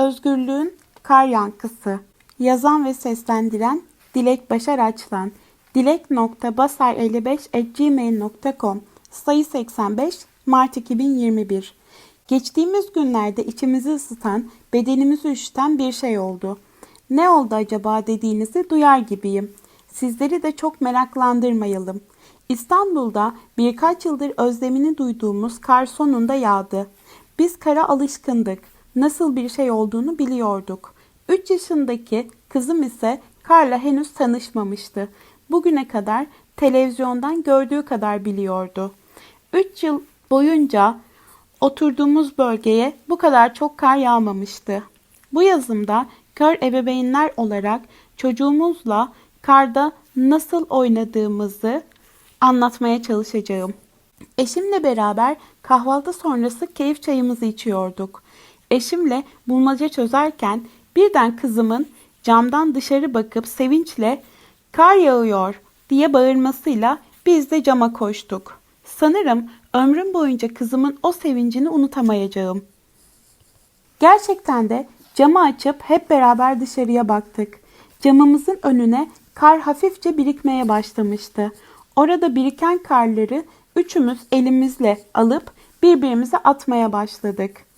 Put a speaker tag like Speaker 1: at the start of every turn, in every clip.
Speaker 1: Özgürlüğün Kar Yankısı Yazan ve seslendiren Dilek Başar Açlan dilek.basar55.gmail.com Sayı 85 Mart 2021 Geçtiğimiz günlerde içimizi ısıtan, bedenimizi üşüten bir şey oldu. Ne oldu acaba dediğinizi duyar gibiyim. Sizleri de çok meraklandırmayalım. İstanbul'da birkaç yıldır özlemini duyduğumuz kar sonunda yağdı. Biz kara alışkındık. Nasıl bir şey olduğunu biliyorduk. 3 yaşındaki kızım ise karla henüz tanışmamıştı. Bugüne kadar televizyondan gördüğü kadar biliyordu. 3 yıl boyunca oturduğumuz bölgeye bu kadar çok kar yağmamıştı. Bu yazımda kör ebeveynler olarak çocuğumuzla karda nasıl oynadığımızı anlatmaya çalışacağım. Eşimle beraber kahvaltı sonrası keyif çayımızı içiyorduk. Eşimle bulmaca çözerken birden kızımın camdan dışarı bakıp sevinçle kar yağıyor diye bağırmasıyla biz de cama koştuk. Sanırım ömrüm boyunca kızımın o sevincini unutamayacağım. Gerçekten de camı açıp hep beraber dışarıya baktık. Camımızın önüne kar hafifçe birikmeye başlamıştı. Orada biriken karları üçümüz elimizle alıp birbirimize atmaya başladık.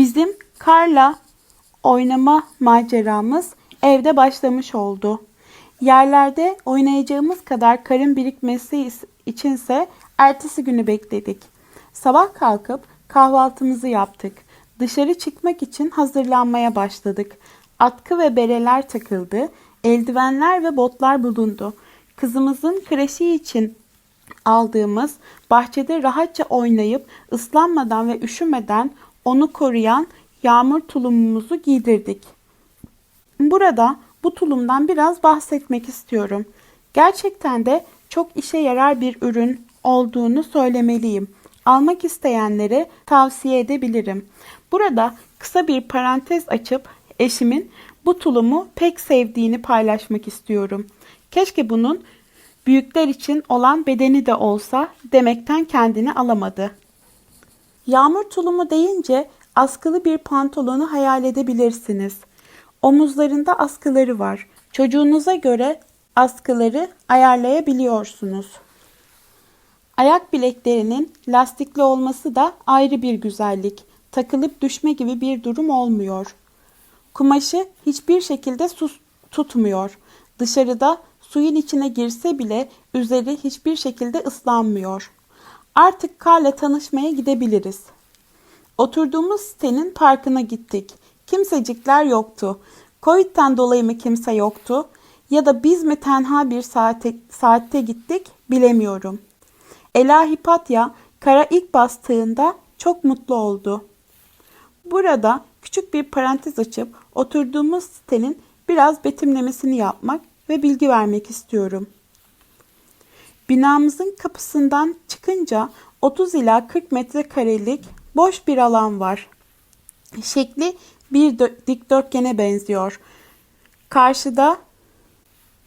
Speaker 1: Bizim karla oynama maceramız evde başlamış oldu. Yerlerde oynayacağımız kadar karın birikmesi içinse ertesi günü bekledik. Sabah kalkıp kahvaltımızı yaptık. Dışarı çıkmak için hazırlanmaya başladık. Atkı ve bereler takıldı. Eldivenler ve botlar bulundu. Kızımızın kreşi için aldığımız bahçede rahatça oynayıp ıslanmadan ve üşümeden onu koruyan yağmur tulumumuzu giydirdik. Burada bu tulumdan biraz bahsetmek istiyorum. Gerçekten de çok işe yarar bir ürün olduğunu söylemeliyim. Almak isteyenlere tavsiye edebilirim. Burada kısa bir parantez açıp eşimin bu tulumu pek sevdiğini paylaşmak istiyorum. Keşke bunun büyükler için olan bedeni de olsa demekten kendini alamadı. Yağmur tulumu deyince askılı bir pantolonu hayal edebilirsiniz. Omuzlarında askıları var. Çocuğunuza göre askıları ayarlayabiliyorsunuz. Ayak bileklerinin lastikli olması da ayrı bir güzellik. Takılıp düşme gibi bir durum olmuyor. Kumaşı hiçbir şekilde sus tutmuyor. Dışarıda suyun içine girse bile üzeri hiçbir şekilde ıslanmıyor. Artık karla tanışmaya gidebiliriz. Oturduğumuz sitenin parkına gittik. Kimsecikler yoktu. Covid'den dolayı mı kimse yoktu ya da biz mi tenha bir saate, saatte gittik bilemiyorum. Ela Hipatya kara ilk bastığında çok mutlu oldu. Burada küçük bir parantez açıp oturduğumuz sitenin biraz betimlemesini yapmak ve bilgi vermek istiyorum. Binamızın kapısından çıkınca 30 ila 40 metrekarelik boş bir alan var. Şekli bir dikdörtgene benziyor. Karşıda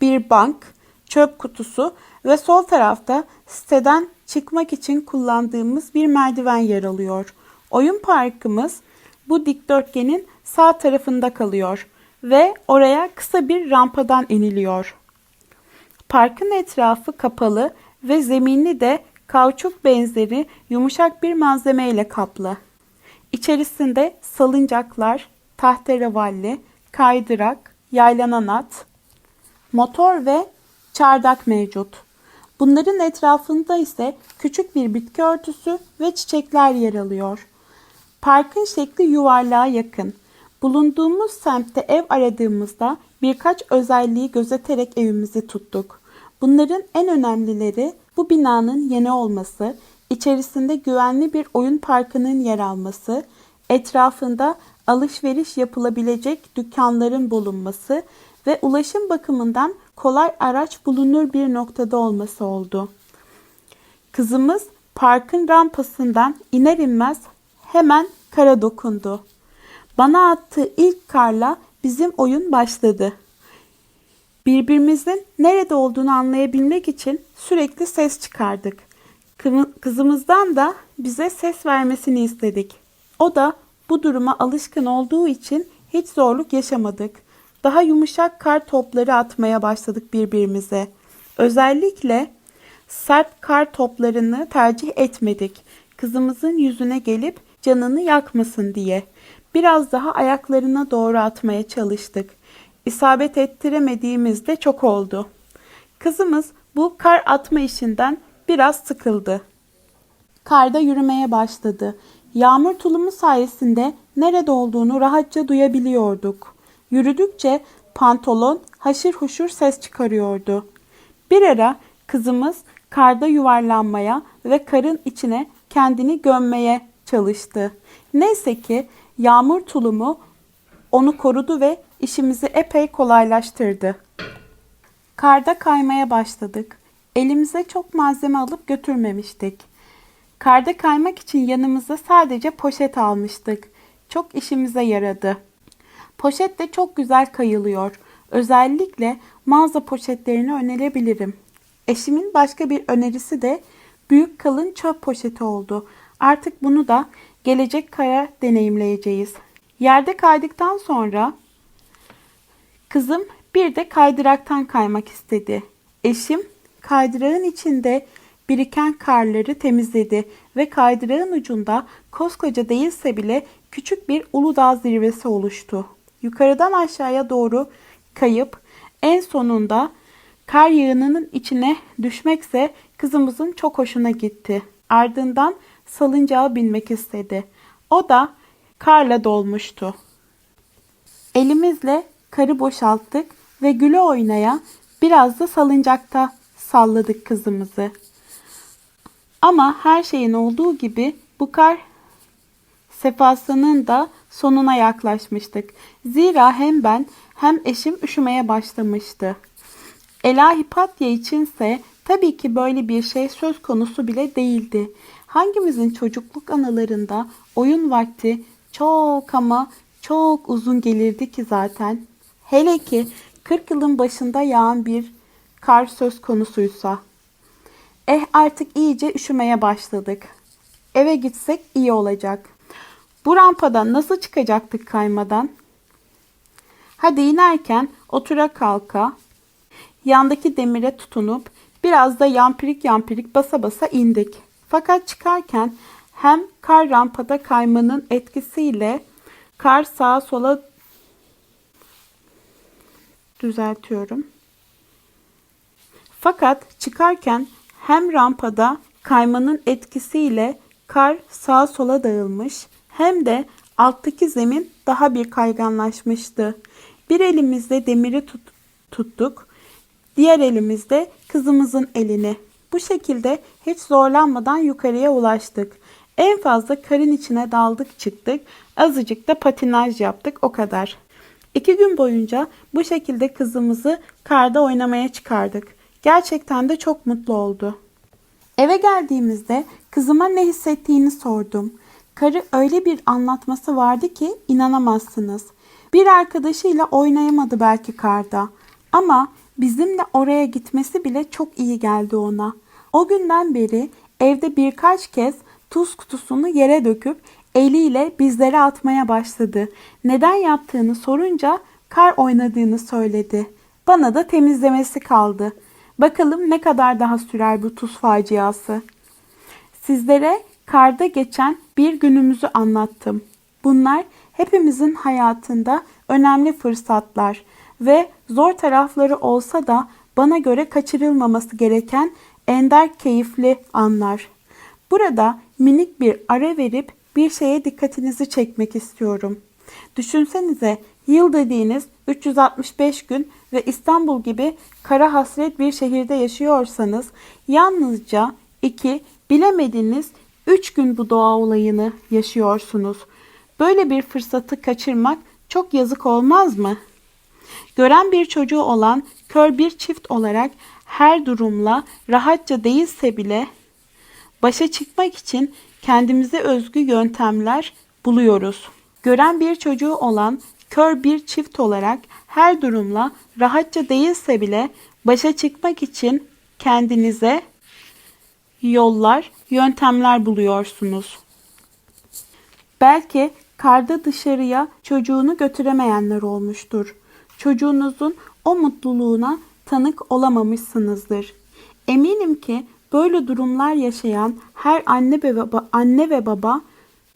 Speaker 1: bir bank, çöp kutusu ve sol tarafta siteden çıkmak için kullandığımız bir merdiven yer alıyor. Oyun parkımız bu dikdörtgenin sağ tarafında kalıyor ve oraya kısa bir rampadan iniliyor. Parkın etrafı kapalı ve zemini de kauçuk benzeri yumuşak bir malzeme ile kaplı. İçerisinde salıncaklar, tahterevalli, kaydırak, yaylanan at, motor ve çardak mevcut. Bunların etrafında ise küçük bir bitki örtüsü ve çiçekler yer alıyor. Parkın şekli yuvarlığa yakın. Bulunduğumuz semtte ev aradığımızda birkaç özelliği gözeterek evimizi tuttuk. Bunların en önemlileri bu binanın yeni olması, içerisinde güvenli bir oyun parkının yer alması, etrafında alışveriş yapılabilecek dükkanların bulunması ve ulaşım bakımından kolay araç bulunur bir noktada olması oldu. Kızımız parkın rampasından iner inmez hemen kara dokundu. Bana attığı ilk karla bizim oyun başladı. Birbirimizin nerede olduğunu anlayabilmek için sürekli ses çıkardık. Kızımızdan da bize ses vermesini istedik. O da bu duruma alışkın olduğu için hiç zorluk yaşamadık. Daha yumuşak kar topları atmaya başladık birbirimize. Özellikle sert kar toplarını tercih etmedik. Kızımızın yüzüne gelip canını yakmasın diye. Biraz daha ayaklarına doğru atmaya çalıştık. İsabet ettiremediğimiz de çok oldu. Kızımız bu kar atma işinden biraz sıkıldı. Karda yürümeye başladı. Yağmur tulumu sayesinde nerede olduğunu rahatça duyabiliyorduk. Yürüdükçe pantolon haşır huşur ses çıkarıyordu. Bir ara kızımız karda yuvarlanmaya ve karın içine kendini gömmeye çalıştı. Neyse ki yağmur tulumu onu korudu ve işimizi epey kolaylaştırdı. Karda kaymaya başladık. Elimize çok malzeme alıp götürmemiştik. Karda kaymak için yanımıza sadece poşet almıştık. Çok işimize yaradı. Poşet de çok güzel kayılıyor. Özellikle mağaza poşetlerini önerebilirim. Eşimin başka bir önerisi de büyük kalın çöp poşeti oldu. Artık bunu da gelecek kaya deneyimleyeceğiz. Yerde kaydıktan sonra Kızım bir de kaydıraktan kaymak istedi. Eşim kaydırağın içinde biriken karları temizledi ve kaydırağın ucunda koskoca değilse bile küçük bir Uludağ zirvesi oluştu. Yukarıdan aşağıya doğru kayıp en sonunda kar yığınının içine düşmekse kızımızın çok hoşuna gitti. Ardından salıncağa binmek istedi. O da karla dolmuştu. Elimizle karı boşalttık ve güle oynaya biraz da salıncakta salladık kızımızı. Ama her şeyin olduğu gibi bu kar sefasının da sonuna yaklaşmıştık. Zira hem ben hem eşim üşümeye başlamıştı. Ela Hipatya içinse tabii ki böyle bir şey söz konusu bile değildi. Hangimizin çocukluk anılarında oyun vakti çok ama çok uzun gelirdi ki zaten. Hele ki 40 yılın başında yağan bir kar söz konusuysa. Eh artık iyice üşümeye başladık. Eve gitsek iyi olacak. Bu rampadan nasıl çıkacaktık kaymadan? Hadi inerken otura kalka, yandaki demire tutunup biraz da yampirik yampirik basa basa indik. Fakat çıkarken hem kar rampada kaymanın etkisiyle kar sağa sola düzeltiyorum. Fakat çıkarken hem rampada kaymanın etkisiyle kar sağa sola dağılmış hem de alttaki zemin daha bir kayganlaşmıştı. Bir elimizde demiri tut, tuttuk, diğer elimizde kızımızın elini. Bu şekilde hiç zorlanmadan yukarıya ulaştık. En fazla karın içine daldık çıktık, azıcık da patinaj yaptık o kadar. İki gün boyunca bu şekilde kızımızı karda oynamaya çıkardık. Gerçekten de çok mutlu oldu. Eve geldiğimizde kızıma ne hissettiğini sordum. Karı öyle bir anlatması vardı ki inanamazsınız. Bir arkadaşıyla oynayamadı belki karda. Ama bizimle oraya gitmesi bile çok iyi geldi ona. O günden beri evde birkaç kez tuz kutusunu yere döküp eliyle bizlere atmaya başladı. Neden yaptığını sorunca kar oynadığını söyledi. Bana da temizlemesi kaldı. Bakalım ne kadar daha sürer bu tuz faciası. Sizlere karda geçen bir günümüzü anlattım. Bunlar hepimizin hayatında önemli fırsatlar ve zor tarafları olsa da bana göre kaçırılmaması gereken ender keyifli anlar. Burada minik bir ara verip bir şeye dikkatinizi çekmek istiyorum. Düşünsenize yıl dediğiniz 365 gün ve İstanbul gibi kara hasret bir şehirde yaşıyorsanız yalnızca 2 bilemediğiniz 3 gün bu doğa olayını yaşıyorsunuz. Böyle bir fırsatı kaçırmak çok yazık olmaz mı? Gören bir çocuğu olan kör bir çift olarak her durumla rahatça değilse bile başa çıkmak için kendimize özgü yöntemler buluyoruz. Gören bir çocuğu olan kör bir çift olarak her durumla rahatça değilse bile başa çıkmak için kendinize yollar, yöntemler buluyorsunuz. Belki karda dışarıya çocuğunu götüremeyenler olmuştur. Çocuğunuzun o mutluluğuna tanık olamamışsınızdır. Eminim ki böyle durumlar yaşayan her anne ve baba, anne ve baba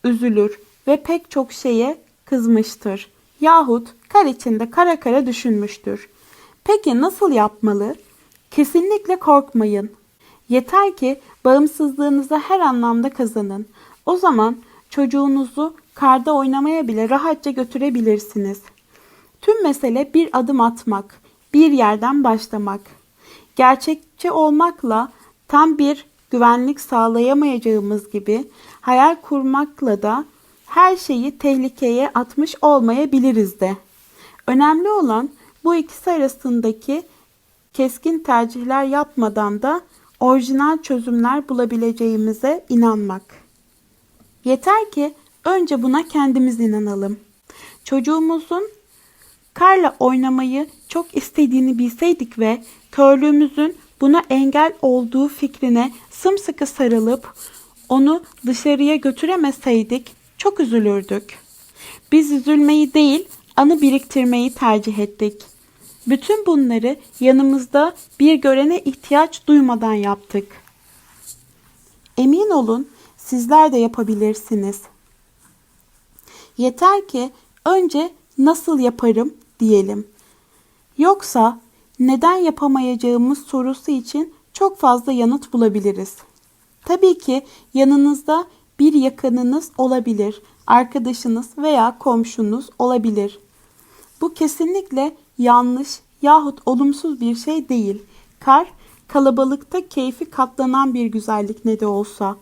Speaker 1: üzülür ve pek çok şeye kızmıştır. Yahut kar içinde kara kara düşünmüştür. Peki nasıl yapmalı? Kesinlikle korkmayın. Yeter ki bağımsızlığınızı her anlamda kazanın. O zaman çocuğunuzu karda oynamaya bile rahatça götürebilirsiniz. Tüm mesele bir adım atmak, bir yerden başlamak. Gerçekçi olmakla tam bir güvenlik sağlayamayacağımız gibi hayal kurmakla da her şeyi tehlikeye atmış olmayabiliriz de. Önemli olan bu ikisi arasındaki keskin tercihler yapmadan da orijinal çözümler bulabileceğimize inanmak. Yeter ki önce buna kendimiz inanalım. Çocuğumuzun karla oynamayı çok istediğini bilseydik ve körlüğümüzün buna engel olduğu fikrine sımsıkı sarılıp onu dışarıya götüremeseydik çok üzülürdük. Biz üzülmeyi değil, anı biriktirmeyi tercih ettik. Bütün bunları yanımızda bir görene ihtiyaç duymadan yaptık. Emin olun sizler de yapabilirsiniz. Yeter ki önce nasıl yaparım diyelim. Yoksa neden yapamayacağımız sorusu için çok fazla yanıt bulabiliriz. Tabii ki yanınızda bir yakınınız olabilir, arkadaşınız veya komşunuz olabilir. Bu kesinlikle yanlış yahut olumsuz bir şey değil. Kar kalabalıkta keyfi katlanan bir güzellik ne de olsa.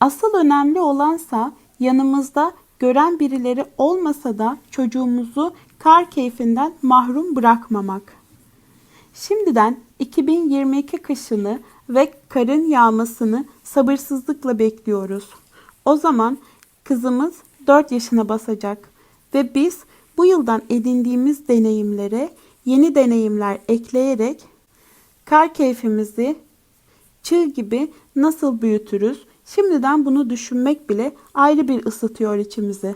Speaker 1: Asıl önemli olansa yanımızda gören birileri olmasa da çocuğumuzu kar keyfinden mahrum bırakmamak. Şimdiden 2022 kışını ve karın yağmasını sabırsızlıkla bekliyoruz. O zaman kızımız 4 yaşına basacak ve biz bu yıldan edindiğimiz deneyimlere yeni deneyimler ekleyerek kar keyfimizi çığ gibi nasıl büyütürüz? Şimdiden bunu düşünmek bile ayrı bir ısıtıyor içimizi.